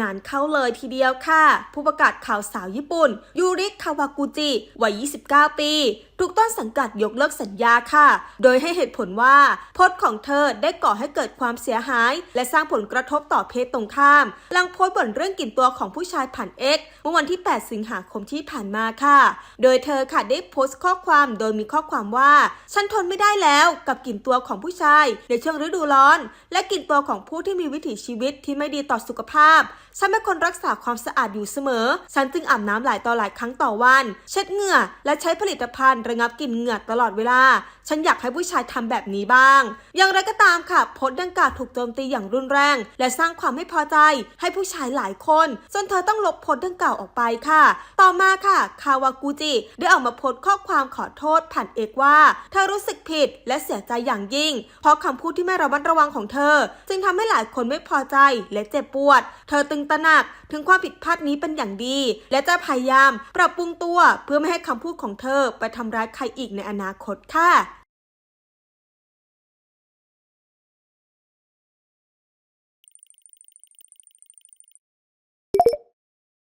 งานเข้าเลยทีเดียวค่ะ ผู้ประกาศข่าวสาวญี่ปุ่น ยูริคาวากุจิวัย 29 ปี ถูกต้นสังกัดยกเลิกสัญญาค่ะ โดยให้เหตุผลว่าโพสต์ของเธอได้ก่อให้เกิดความเสียหาย และสร้างผลกระทบต่อเพศตรงข้าม หลังโพสต์บ่นเรื่องกลิ่นตัวของผู้ชายผ่านเอ็กเมื่อวันที่ 8 สิงหาคมที่ผ่านมาค่ะ โดยเธอค่ะได้โพสต์ข้อความโดยมีข้อความว่า ฉันทนไม่ได้แล้วกับกลิ่นตัวของผู้ชายในช่วงฤดูร้อน และกลิ่นตัวของผู้ที่มีวิถีชีวิตที่ไม่ดีต่อสุขภาพฉันเป็นคนรักษาความสะอาดอยู่เสมอ ฉันจึงอาบน้ำหลายต่อหลายครั้งต่อวัน เช็ดเหงื่อ และใช้ผลิตภัณฑ์ระงับกลิ่นเหงื่อตลอดเวลา ฉันอยากให้ผู้ชายทำแบบนี้บ้าง อย่างไรก็ตามค่ะโพสต์ดังกล่าวถูกโจมตีอย่างรุนแรง และสร้างความไม่พอใจ ให้ผู้ชายหลายคนจนเธอต้องลบโพสต์ดังกล่าวออกไปค่ะ ต่อมาค่ะคาวากุจิได้ออกมาโพสต์ข้อความขอโทษผ่านเอกว่า เธอรู้สึกผิดและเสียใจอย่างยิ่ง เพราะคำพูดที่ไม่ระมัดระวังของเธอ จึงทำให้หลายคนไม่พอใจและเจ็บปวด เธอตึงตระหนักถึงความผิดพลาดนี้เป็นอย่างดี และจะพยายามปรับปรุงตัวเพื่อไม่ให้คำพูดของเธอไปทำร้ายใครอีกในอนาคตค่ะ